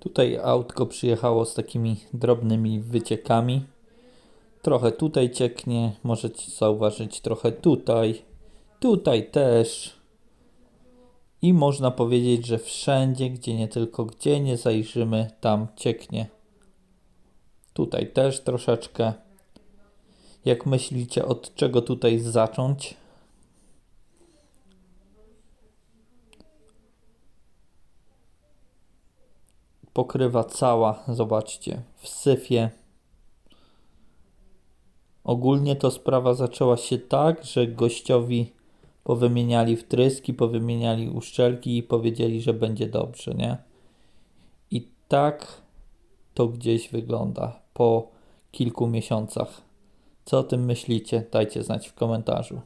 Tutaj autko przyjechało z takimi drobnymi wyciekami. Trochę tutaj cieknie, możecie zauważyć trochę tutaj, tutaj też. I można powiedzieć, że wszędzie, gdzie nie tylko gdzie nie zajrzymy, tam cieknie. Tutaj też troszeczkę. Jak myślicie, od czego tutaj zacząć? Pokrywa cała, zobaczcie, w syfie. Ogólnie to sprawa zaczęła się tak, że gościowi powymieniali wtryski, powymieniali uszczelki i powiedzieli, że będzie dobrze, nie? I tak to gdzieś wygląda po kilku miesiącach. Co o tym myślicie? Dajcie znać w komentarzu.